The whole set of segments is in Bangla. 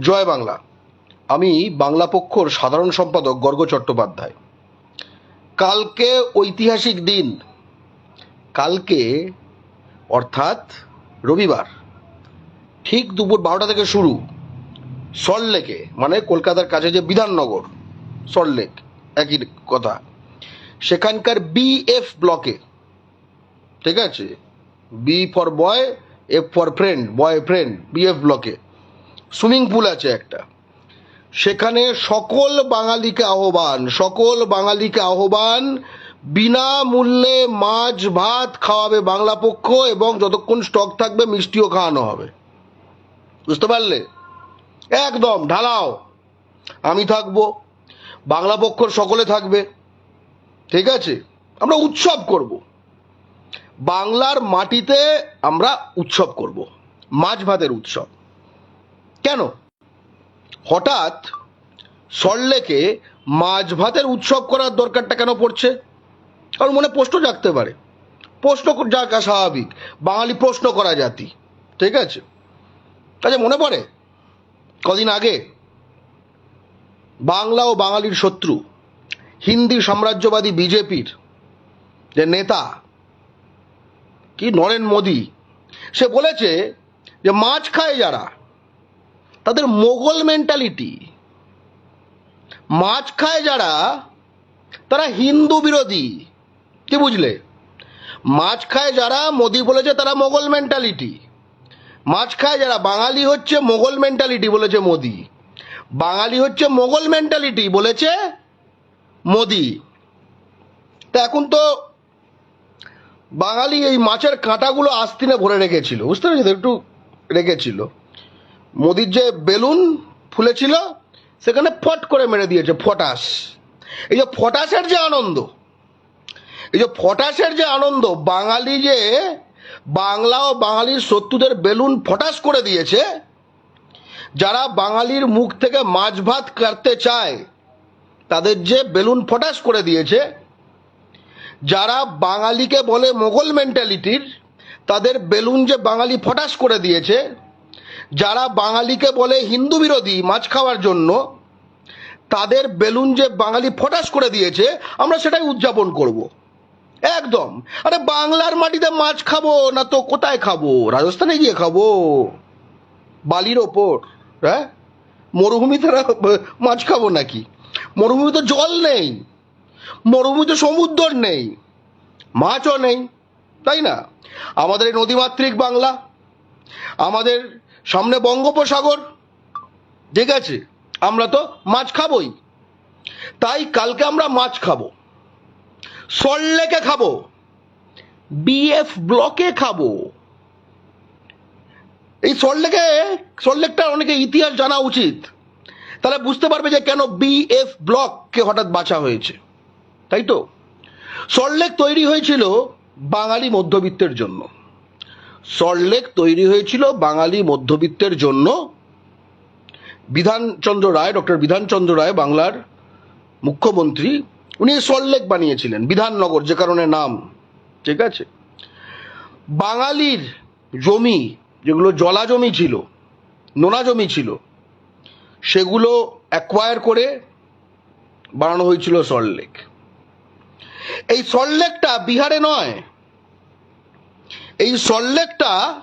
জয় বাংলা। আমি বাংলা পক্ষর সাধারণ সম্পাদক গর্গ চট্টোপাধ্যায়। কালকে ঐতিহাসিক দিন। কালকে, অর্থাৎ রবিবার, ঠিক দুপুর বারোটা থেকে শুরু। সল্টলেকে মানে কলকাতার কাছে যে বিধাননগর সল্টলেক একই কথা। সেখানকার বিএফ ব্লকে ঠিক আছে? B for boy F for friend boy friend BF ব্লকে সুইমিং পুল আছে একটা। সেখানে সকল বাঙালিকে আহ্বান, সকল বাঙালিকে আহ্বান, বিনামূল্যে মাছ, ভাত খাওয়াবে বাংলা পক্ষ এবং যতক্ষণ স্টক থাকবে মিষ্টিও খাওয়ানো হবে। বুঝতে পারলে? একদম, ঢালাও। আমি থাকব, বাংলা পক্ষর সকলে থাকবে। ঠিক আছে? আমরা উৎসব করব। বাংলার মাটিতে আমরা উৎসব করব, মাছ ভাতের উৎসব। কেন? হঠাৎ সল্লেকে মাছ ভাতের উৎসব করার দরকারটা কেন পড়ছে? কারণ মনে প্রশ্ন জাগতে পারে। প্রশ্ন জাগা স্বাভাবিক। বাঙালি প্রশ্ন করা জাতি। ঠিক আছে? আচ্ছা মনে পড়ে? কদিন আগে বাংলা ও বাঙালির শত্রু, হিন্দি সাম্রাজ্যবাদী বিজেপির যে নেতা, কি নরেন মোদী, সে বলেছে যে মাছ খায় যারা তাদের মোগল মেন্টালিটি মাছ খায় যারা, তারা হিন্দু বিরোধী। কি বুঝলে? মাছ খায় যারা, মোদি বলেছে তারা মোগল মেন্টালিটি মাছ খায় যারা, বাঙালি হচ্ছে মোগল মেন্টালিটি বলেছে মোদি। বাঙালি হচ্ছে মোগল মেন্টালিটি বলেছে মোদি। তা এখন তো বাঙালি এই মাছের কাঁটাগুলো আস্তিনে ভরে রেখেছিল। বুঝতে পেরেছি? একটু রেখেছিল। মোদির যে বেলুন ফুলেছিল, সেখানে ফট করে মেরে দিয়েছে, ফটাস। এই যে ফটাসের যে আনন্দ, এই যে ফটাসের যে আনন্দ, বাঙালি যে বাংলা ও বাঙালির শত্রুদের বেলুন ফটাস করে দিয়েছে, যারা বাঙালির মুখ থেকে মাছ ভাত কাটতে চায়, তাদের যে বেলুন ফটাস করে দিয়েছে, যারা বাঙালিকে বলে মোগল মেন্টালিটির তাদের বেলুন যে বাঙালি ফটাস করে দিয়েছে যারা বাঙালিকে বলে হিন্দু বিরোধী মাছ খাওয়ার জন্য, তাদের বেলুন যে বাঙালি ফটাস করে দিয়েছে, আমরা সেটাই উদযাপন করব। একদম। আরে বাংলার মাটিতে মাছ খাব না তো কোথায় খাব? রাজস্থানে গিয়ে খাব। বালির ওপর হ্যাঁ? মরুভূমিতে রা- মাছ খাব নাকি? মরুভূমিতে জল নেই। মরুভূমিতে সমুদ্র নেই। মাছও নেই। তাই না? আমাদের নদীমাতৃক বাংলা, আমাদের সামনে বঙ্গোপসাগর। ঠিক আছে? আমরা তো মাছ খাবই। তাই কালকে আমরা মাছ খাব। সল্লেকে খাব। বিএফ ব্লকে খাব। এই সল্লেকে সল্লেকটার অনেকে ইতিহাস জানা উচিত। তাহলে বুঝতে পারবে যে কেন বিএফ ব্লককে হঠাৎ বাছা হয়েছে। তাই তো? সল্লেক তৈরি হয়েছিল বাঙালি মধ্যবিত্তের জন্য। সল্টলেক তৈরি হয়েছিল বাঙালি মধ্যবিত্তের জন্য। বিধানচন্দ্র রায়, ডক্টর বিধানচন্দ্র রায় বাংলার মুখ্যমন্ত্রী, উনি সল্টলেক বানিয়েছিলেন, বিধাননগর, যে কারণে নাম, ঠিক আছে? বাঙালির জমি, যেগুলো জলা জমি ছিল, নোনা জমি ছিল, সেগুলো অ্যাকোয়ার করে বানানো হয়েছিল সল্টলেক এই সল্টলেকটা বিহারে নয় এই সল্টলেকটা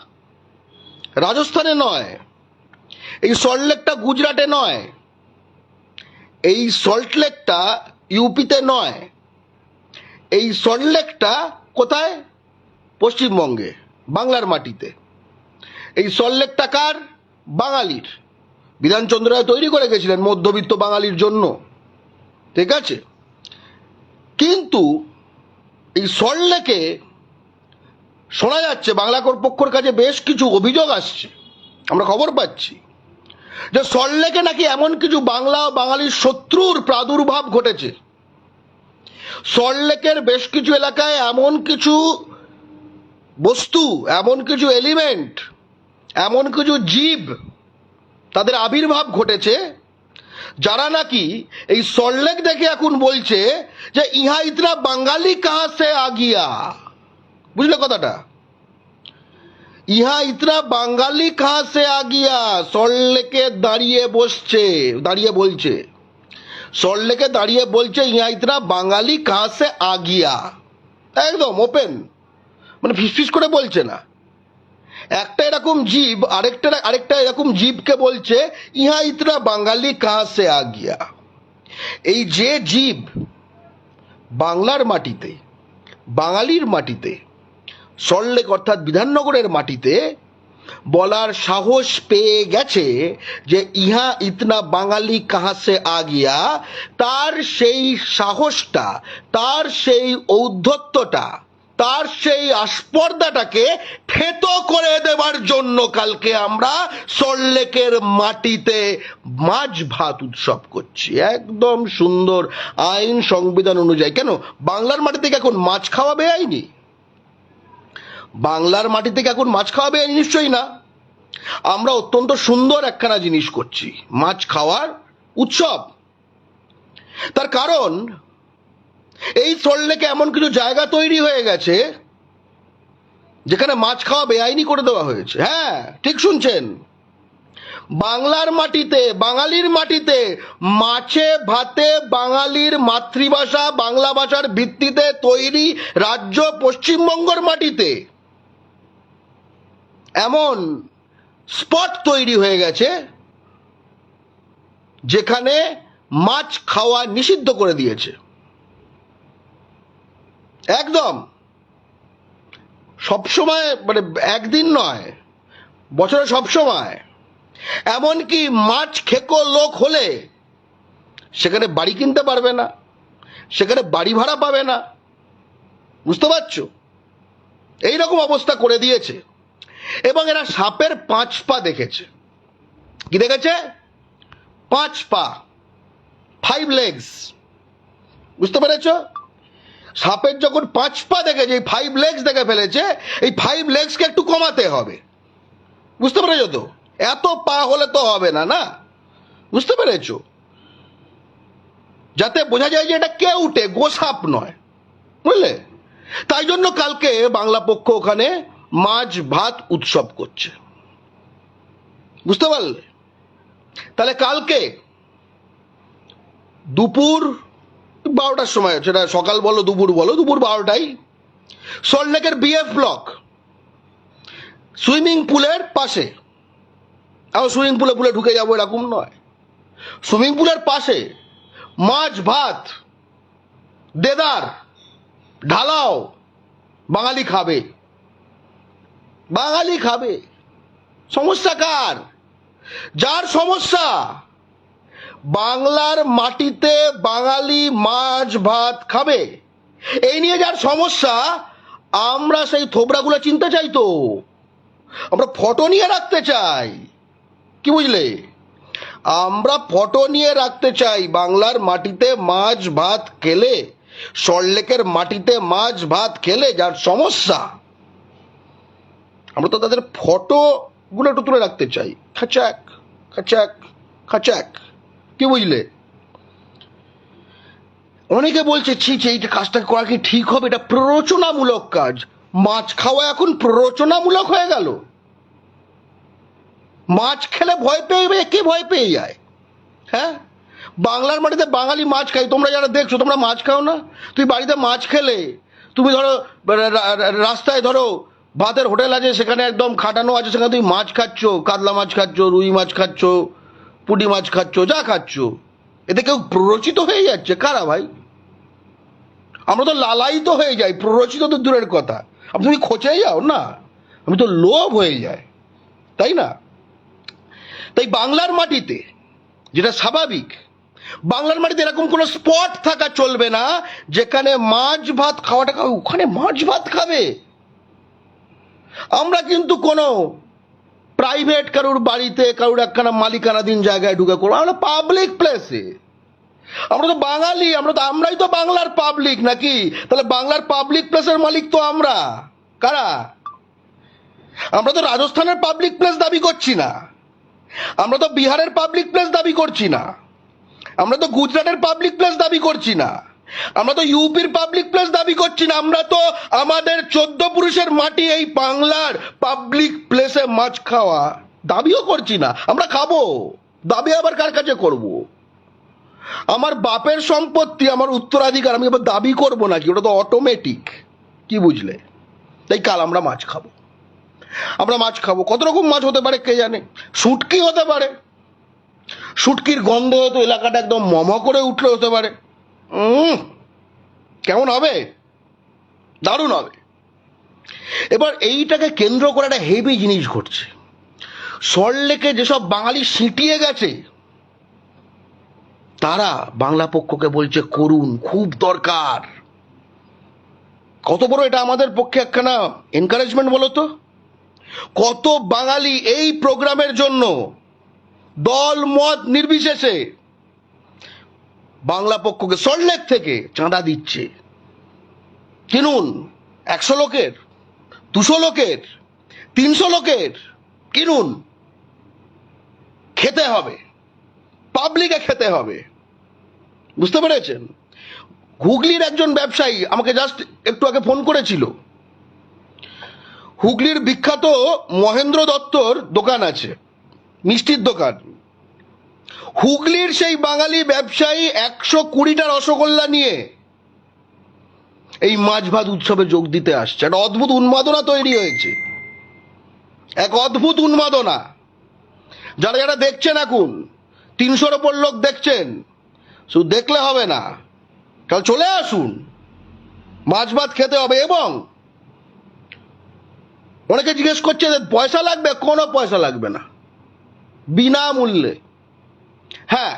রাজস্থানে নয়, এই সল্টলেকটা গুজরাটে নয়, এই সল্টলেকটা ইউপিতে নয়, এই সল্টলেকটা কোথায়? পশ্চিমবঙ্গে, বাংলার মাটিতে। এই সল্টলেকটা কার? বাঙালির। বিধানচন্দ্র রায় তৈরি করে গেছিলেন মধ্যবিত্ত বাঙালির জন্য। ঠিক আছে? কিন্তু এই সল্টলেকে শোনা যাচ্ছে বাংলা কর্তৃপক্ষের কাছে বেশ কিছু অভিযোগ আসছে। আমরা খবর পাচ্ছি যে সল্লেকে নাকি এমন কিছু বাংলা বাঙালির শত্রুর প্রাদুর্ভাব ঘটেছে। সল্লেকের বেশ কিছু এলাকায় এমন কিছু বস্তু, এমন কিছু এলিমেন্ট এমন কিছু জীব তাদের আবির্ভাব ঘটেছে, যারা নাকি এই সল্লেক দেখে এখন বলছে যে ইহা ইতরা বাঙালি কাহা সে আগিয়া। বুঝলে কথাটা? ইহা ইতরা বাঙালি কাহা সে আগিয়া সল্লেকে দাঁড়িয়ে বসছে, দাঁড়িয়ে বলছে। সল্লেকে দাঁড়িয়ে বলছে, ইহা ইতরা বাঙালি কাহা সে আগিয়া। একদম ওপেন মানে ফিসফিস করে বলছে না। একটা এরকম জীব, আরেকটা আরেকটা এরকম জীবকে বলছে, ইহা ইতরা বাঙালি কাহা সে আগিয়া। এই যে জীব বাংলার মাটিতে, বাঙালির মাটিতে সল্লেক অর্থাৎ বিধাননগরের মাটিতে বলার সাহস পেয়ে গেছে যে ইহা ইতনা বাঙালি কাহাসে আগিয়া তার সেই সাহসটা, তার সেই ঔদ্ধত্যটা, তার সেই আস্পর্দাটাকে থেতো করে দেবার জন্য কালকে আমরা সল্লেকের মাটিতে মাছ ভাত উৎসব করছি। একদম সুন্দর আইন সংবিধান অনুযায়ী। কেন? বাংলার মাটি থেকে এখন মাছ খাওয়া বেআইনি? বাংলার মাটি থেকে এখন মাছ খাওয়া বেআইনি নিশ্চয়ই না। আমরা অত্যন্ত সুন্দর একখানা জিনিস করছি, মাছ খাওয়ার উৎসব। তার কারণ, এই সল্লেকে এমন কিছু জায়গা তৈরি হয়ে গেছে, যেখানে মাছ খাওয়া বেআইনি করে দেওয়া হয়েছে। হ্যাঁ ঠিক শুনছেন। বাংলার মাটিতে, বাঙালির মাটিতে, মাছে, ভাতে, বাঙালির মাতৃভাষা, বাংলা ভাষার ভিত্তিতে তৈরি রাজ্য পশ্চিমবঙ্গের মাটিতে। এমন স্পট তৈরি হয়ে গেছে যেখানে মাছ খাওয়া নিষিদ্ধ করে দিয়েছে। একদম। সবসময় মানে একদিন নয়, বছরে সবসময়। এমনকি মাছ খেকো লোক হলে সেখানে বাড়ি কিনতে পারবে না, সেখানে বাড়ি ভাড়া পাবে না। বুঝতে পারছ? এই রকম অবস্থা করে দিয়েছে। এবং এরা সাপের পাঁচ পা দেখেছে। কি দেখেছে? পাঁচ পা। ফাইভ লেগস বুঝতে পেরেছ? সাপের যখন পাঁচ পা দেখেছে, এই ফাইভ লেগস দেখে ফেলেছে, এই ফাইভ লেগসকে একটু কমাতে হবে। বুঝতে পেরেছ তো? এত পা হলে তো হবে না না? বুঝতে পেরেছ? যাতে বোঝা যায় যে এটা কে উঠে গোসাপ নয়। বুঝলে? তাই জন্য কালকে বাংলা পক্ষ ওখানে মাছ ভাত উৎসব করছে। বুঝতে পারলে? তাহলে কালকে দুপুর বারোটার সময়, সেটা সকাল বলো, দুপুর বলো, দুপুর বারোটাই সল্টলেকের বিএফ ব্লক সুইমিং পুলের পাশে। আমার সুইমিং পুলে পুলে ঢুকে যাব এরকম নয়। সুইমিং পুলের পাশে মাছ ভাত, দেদার, ঢালাও বাঙালি খাবে। বাঙালি খাবে। সমস্যা কার? যার সমস্যা? বাংলার মাটিতে বাঙালি মাছ ভাত খাবে। এই নিয়ে যার সমস্যা, আমরা সেই থোবড়াগুলো চিনতে চাই তো। আমরা ফটো নিয়ে রাখতে চাই। কি বুঝলে? আমরা ফটো নিয়ে রাখতে চাই। বাংলার মাটিতে মাছ ভাত খেলে সল্লেকের মাটিতে মাছ ভাত খেলে যার সমস্যা আমরা তো তাদের ফটোগুলো একটু তুলে রাখতে চাই। খাচাক খাচাক খাচাক। কি বুঝলে? অনেকে বলছে ছি ছি এইটা কাজটা করা কি ঠিক হবে? এটা প্ররোচনামূলক কাজ। মাছ খাওয়া এখন প্ররোচনামূলক হয়ে গেল। মাছ খেলে ভয় পেয়ে যাবে, কে ভয় পেয়ে যায়? হ্যাঁ? বাংলার মাটিতে বাঙালি মাছ খাই তোমরা যারা দেখছ তোমরা মাছ খাও না? তুই বাড়িতে মাছ খেলে তুমি ধরো রাস্তায় ধরো ভাতের হোটেল আছে, সেখানে একদম খাটানো আছে, সেখানে তুমি মাছ খাচ্ছ, কাতলা মাছ খাচ্ছ, রুই মাছ খাচ্ছ, পুঁটি মাছ খাচ্ছ, যা খাচ্ছ। এতে কেউ প্ররোচিত হয়ে যাচ্ছে? কারা ভাই? আমরা তো লালায়িত হয়ে যাই, প্ররোচিত তো দূরের কথা। আপনি তুমি খোঁচে যাও, না। আমি তো লোভ হয়ে যায় তাই না? তাই বাংলার মাটিতে, যেটা স্বাভাবিক, বাংলার মাটিতে এরকম কোনো স্পট থাকা চলবে না, যেখানে মাছ ভাত খাওয়াটা খাবে ওখানে মাছ ভাত খাবে। আমরা কিন্তু কোনো প্রাইভেট কারুর বাড়িতে কারুর একখানা মালিকানাধীন জায়গায় ঢুকে করব আমরা পাবলিক প্লেসে আমরা তো বাঙালি, আমরা তো আমরাই তো বাংলার পাবলিক নাকি? তাহলে বাংলার পাবলিক প্লেসের মালিক তো আমরা। কারা? আমরা তো রাজস্থানের পাবলিক প্লেস দাবি করছি না। আমরা তো বিহারের পাবলিক প্লেস দাবি করছি না। আমরা তো গুজরাটের পাবলিক প্লেস দাবি করছি না। আমরা তো ইউপির পাবলিক প্লেস দাবি করছি না, আমরা তো আমাদের চোদ্দ পুরুষের মাটি এই বাংলার পাবলিক প্লেসে মাছ খাওয়া দাবিও করছি না, আমরা খাব। দাবি আবার কার কাছে করব? আমার বাপের সম্পত্তি, আমার উত্তরাধিকার, আমি আবার দাবি করব নাকি? ওটা তো অটোমেটিক কি বুঝলে? তাই কাল আমরা মাছ খাব। আমরা মাছ খাব। কত রকম মাছ হতে পারে কে জানে? শুটকি হতে পারে। শুটকির গন্ধ হয়তো এলাকাটা একদম মম করে উঠলে হতে পারে। কেমন হবে? দারুণ হবে। এবার এইটাকে কেন্দ্র করে একটা হেভি জিনিস ঘটছে। সল্টলেকে যেসব বাঙালি সিটিয়ে গেছে, তারা বাংলা পক্ষকে বলছে, করুন, খুব দরকার। কত বড় এটা আমাদের পক্ষে একখানা এনকারেজমেন্ট বলো তো? কত বাঙালি এই প্রোগ্রামের জন্য দল মত নির্বিশেষে বাংলা পক্ষকে সল্টলেক থেকে চাঁদা দিচ্ছে। কিনুন, একশো লোকের, দুশো লোকের, তিনশো লোকের, কিনুন। খেতে হবে পাবলিকে খেতে হবে। বুঝতে পেরেছেন? হুগলির একজন ব্যবসায়ী আমাকে জাস্ট একটু আগে ফোন করেছিল। হুগলির বিখ্যাত মহেন্দ্র দত্তর দোকান আছে, মিষ্টির দোকান। হুগলির সেই বাঙালি ব্যবসায়ী একশো কুড়িটা রসগোল্লা নিয়ে এই মাছ ভাত উৎসবে যোগ দিতে আসছে। একটা অদ্ভুত উন্মাদনা তৈরি হয়েছে। এক অদ্ভুত উন্মাদনা। যারা যারা দেখছেন এখন, তিনশোর ওপর লোক দেখছেন, শুধু দেখলে হবে না। কাল চলে আসুন। মাছ ভাত খেতে হবে এবং অনেকে জিজ্ঞেস করছে পয়সা লাগবে? কোনো পয়সা লাগবে না। বিনামূল্যে। হ্যাঁ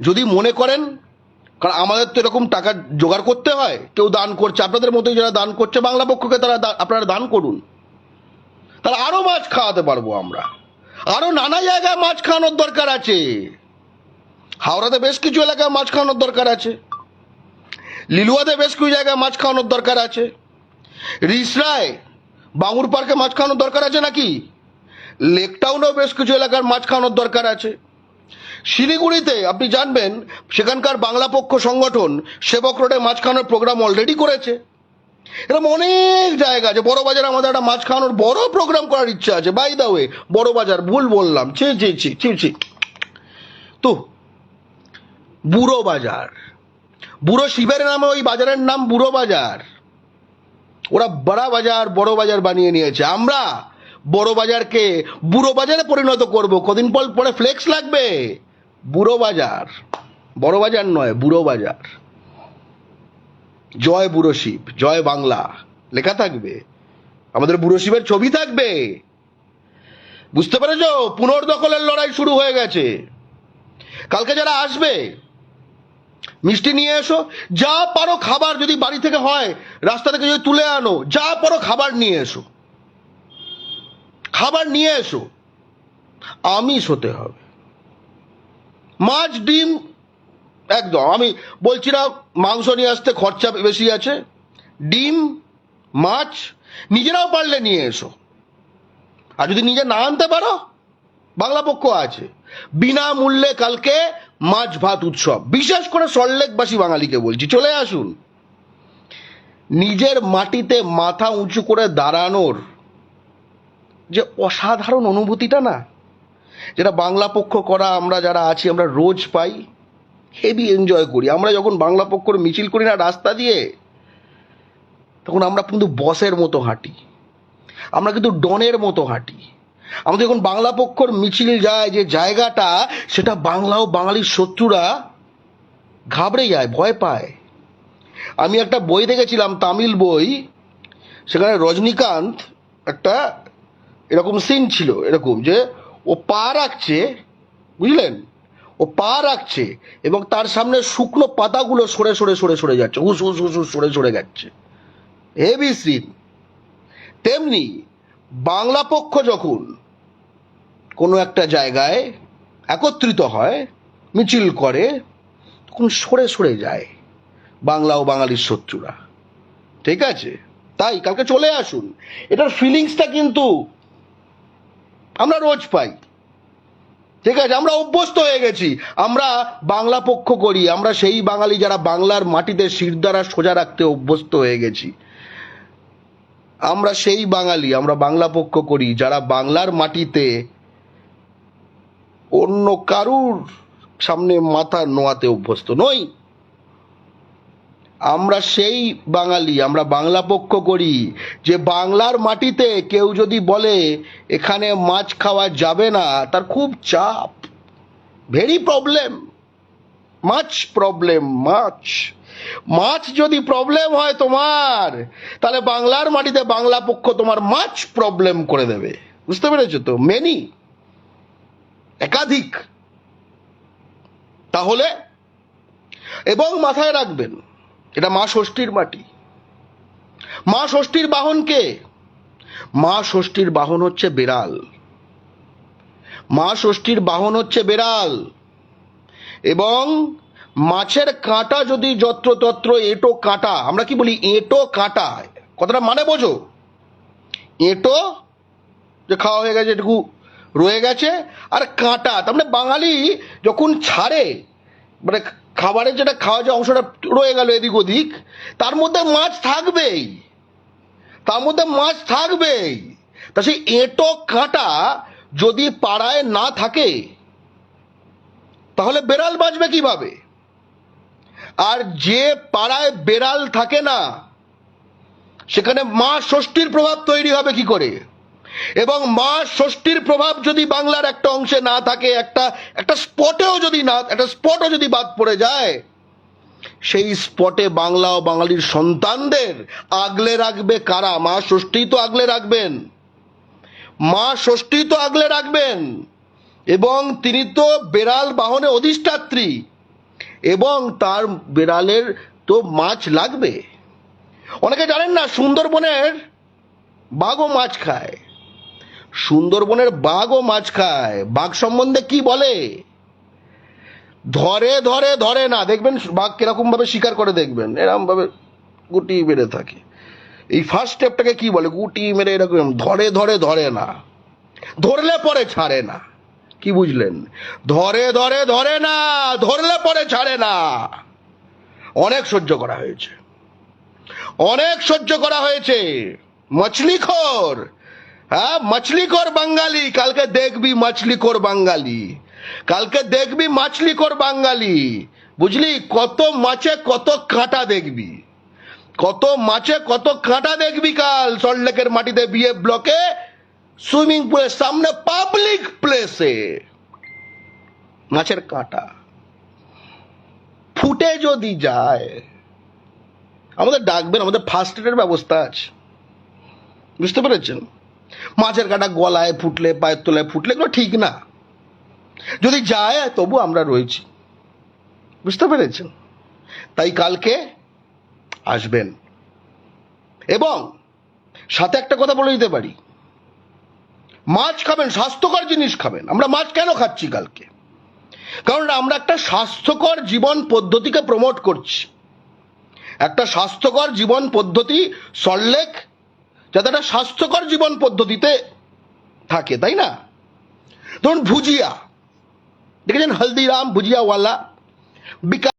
যদি মনে করেন, কারণ আমাদের তো এরকম টাকা জোগাড় করতে হয়, কেউ দান করছে, আপনাদের মতোই যারা দান করছে, বাংলা পক্ষকে তারা আপনারা দান করুন। তাহলে আরও মাছ খাওয়াতে পারব আমরা। আরও নানা জায়গায় মাছ খাওয়ানোর দরকার আছে। হাওড়াতে বেশ কিছু এলাকায় মাছ খাওয়ানোর দরকার আছে। লিলুয়াতে বেশ কিছু জায়গায় মাছ খাওয়ানোর দরকার আছে। রিসরায়, বাঙুর পার্কে মাছ খাওয়ানোর দরকার আছে নাকি? লেকটাউনেও বেশ কিছু এলাকার মাছ খাওয়ানোর দরকার আছে। শিলিগুড়িতে, আপনি জানবেন, সেখানকার বাংলা পক্ষ সংগঠন সেবক রোডে মাছ খাওয়ানোর প্রোগ্রাম অলরেডি করেছে। এরকম অনেক জায়গা আছে, বড় বাজারে আমাদের একটা মাছ খাওয়ানোর বড় প্রোগ্রাম করার ইচ্ছা আছে। বাই দা ওয়ে বড় বাজার, ভুল বললাম। ছি ছি ছি ছি ছি। তো, বুড়ো বাজার। বুড়ো শিবের নামে ওই বাজারের নাম বুড়ো বাজার। ওরা বড়া বাজার, বড় বাজার বানিয়ে নিয়েছে। আমরা বড় বাজারকে বুড়ো বাজারে পরিণত করব। কদিন পর পরে ফ্লেক্স লাগবে। বুড়ো বাজার, বড় বাজার নয়, বুড়ো বাজার। জয় বুড়ো শিব, জয় বাংলা। লেখা থাকবে। আমাদের বুড়ো শিবের ছবি থাকবে। বুঝতে পেরেছ? পুনর্দখলের লড়াই শুরু হয়ে গেছে। কালকে যারা আসবে, মিষ্টি নিয়ে এসো। যা পারো খাবার যদি বাড়ি থেকে হয়, রাস্তা থেকে যদি তুলে আনো, যা পারো খাবার নিয়ে এসো। খাবার নিয়ে এসো। আমিষ হতে হবে। মাছ, ডিম, একদম। আমি বলছি না মাংস নিয়ে আসতে খরচা বেশি আছে। ডিম, মাছ, নিজেরাও পারলে নিয়ে এসো। আর যদি নিজে না আনতে পারো, বাংলা পক্ষ আছে। বিনামূল্যে কালকে মাছ, ভাত, উৎসব। বিশেষ করে সল্লেকবাসী বাঙালিকে বলছি, চলে আসুন। নিজের মাটিতে মাথা উঁচু করে দাঁড়ানোর যে অসাধারণ অনুভূতিটা না যেটা বাংলা পক্ষ করা আমরা যারা আছি, আমরা রোজ পাই হেভি এনজয় করি। আমরা যখন বাংলা পক্ষর মিছিল করি না রাস্তা দিয়ে, তখন আমরা কিন্তু বসের মতো হাঁটি। আমরা কিন্তু ডনের মতো হাঁটি। আমাদের যখন বাংলা পক্ষর মিছিল যায়, যে জায়গাটা, সেটা বাংলা ও বাঙালির শত্রুরা ঘাবড়ে যায়, ভয় পায়। আমি একটা বই দেখেছিলাম, তামিল বই, সেখানে রজনীকান্ত একটা এরকম সিন ছিল, এরকম যে ও পা রাখছে, বুঝলেন? ও পা রাখছে এবং তার সামনে শুকনো পাতাগুলো সরে সরে সরে সরে যাচ্ছে, হুস হুস হুস হুস সরে সরে যাচ্ছে। হেভি সিন তেমনি বাংলা পক্ষ যখন কোনো একটা জায়গায় একত্রিত হয়, মিছিল করে, তখন সরে সরে যায় বাংলা ও বাঙালির শত্রুরা। ঠিক আছে? তাই, কালকে চলে আসুন। এটার ফিলিংসটা কিন্তু আমরা রোজ পাই। ঠিক আছে, আমরা অভ্যস্ত হয়ে গেছি। আমরা বাংলা পক্ষ করি, আমরা সেই বাঙালি যারা বাংলার মাটিতে শিরদারা সোজা রাখতে অভ্যস্ত হয়ে গেছি। আমরা সেই বাঙালি, আমরা বাংলা পক্ষ করি, যারা বাংলার মাটিতে অন্য কারুর সামনে মাথা নোয়াতে অভ্যস্ত নই। আমরা সেই বাঙালি, আমরা বাংলা পক্ষ করি, যে বাংলার মাটিতে কেউ যদি বলে, এখানে মাছ খাওয়া যাবে না তার খুব চাপ। ভেরি প্রবলেম মাছ প্রবলেম মাছ মাছ যদি প্রবলেম হয় তোমার, তাহলে বাংলার মাটিতে বাংলা পক্ষ তোমার মাছ প্রবলেম করে দেবে। বুঝতে পেরেছ তো? মেনি একাধিক। তাহলে, এবং মাথায় রাখবেন এটা মা ষষ্ঠীর মাটি। মা ষষ্ঠীর বাহন কে? মা ষষ্ঠীর বাহন হচ্ছে বেড়াল। মা ষষ্ঠীর বাহন হচ্ছে বেড়াল। এবং মাছের কাঁটা যদি যত্রতত্র এঁটো কাঁটা, আমরা কি বলি এঁটো কাঁটা? কথাটা মানে বোঝো? এঁটো যে খাওয়া হয়ে গেছে, এটুকু রয়ে গেছে, আর কাঁটা, তার মানে বাঙালি যখন ছাড়ে মানে খাবারের যেটা খাওয়া যে অংশটা রয়ে গেল এদিক ওদিক, তার মধ্যে মাছ থাকবেই। তার মধ্যে মাছ থাকবেই। তা সেই এঁটো কাঁটা যদি পাড়ায় না থাকে, তাহলে বেড়াল বাঁচবে কীভাবে? আর যে পাড়ায় বেড়াল থাকে না, সেখানে মা ষষ্ঠীর প্রভাব তৈরি হবে কি করে? এবং মা ষষ্ঠীর প্রভাব যদি বাংলার একটা অংশে না থাকে, একটা একটা স্পটেও যদি না, একটা স্পটও যদি বাদ পড়ে যায়, সেই স্পটে বাংলা ও বাঙালির সন্তানদের আগলে রাখবে কারা? মা ষষ্ঠী তো আগলে রাখবেন। মা ষষ্ঠী তো আগলে রাখবেন। এবং তিনি তো বেড়াল বাহনে অধিষ্ঠাত্রী। এবং তার বেড়ালের তো মাছ লাগবে। অনেকে জানেন না, সুন্দরবনের বাঘও মাছ খায়। সুন্দরবনের বাঘও মাছ খায়। বাঘ সম্বন্ধে কি বলে? ধরে ধরে ধরে না। দেখবেন বাঘ কীরকম ভাবে শিকার করে দেখবেন। এরকম ভাবে গুটি মেরে থাকে। এই ফার্স্ট স্টেপটাকে কি বলে? গুটি মেরে এরকম ধরে ধরে ধরে না। ধরলে পরে ছাড়ে না। কি বুঝলেন? ধরে ধরে ধরে না। ধরলে পরে ছাড়ে না। অনেক সহ্য করা হয়েছে। অনেক সহ্য করা হয়েছে। মছলিখোর হ্যাঁ মছলিখোর বাঙালি। কালকে দেখবি মছলিখোর বাঙালি। কালকে দেখবি মাছলিখোর বাঙালি। বুঝলি? কত মাছে কত কাঁটা দেখবি। কত মাছে কত কাঁটা দেখবি কাল সল্টলেকের মাটিতে বিয়ে ব্লকে, সুইমিং পুলের সামনে, পাবলিক প্লেসে। মাছের কাঁটা। ফুটে যদি যায়, আমাদের ডাকবেন, আমাদের ফার্স্ট এডের ব্যবস্থা আছে। বুঝতে পেরেছেন? মাছের কাটা গলায় ফুটলে, পায়ের তলায় ফুটলে, এগুলো ঠিক না। যদি যায়, তবু আমরা রয়েছি। বুঝতে পেরেছেন? তাই কালকে আসবেন। এবং সাথে একটা কথা বলে দিতে পারি। মাছ খাবেন, স্বাস্থ্যকর জিনিস খাবেন। আমরা মাছ কেন খাচ্ছি কালকে? কারণ আমরা একটা স্বাস্থ্যকর জীবন পদ্ধতিকে প্রমোট করছি। একটা স্বাস্থ্যকর জীবন পদ্ধতি সল্লেখ যাতে একটা স্বাস্থ্যকর জীবন পদ্ধতিতে থাকে তাই না? ধরুন ভুজিয়া। দেখেছেন হলদিরাম ভুজিয়াওয়ালা বিকাশ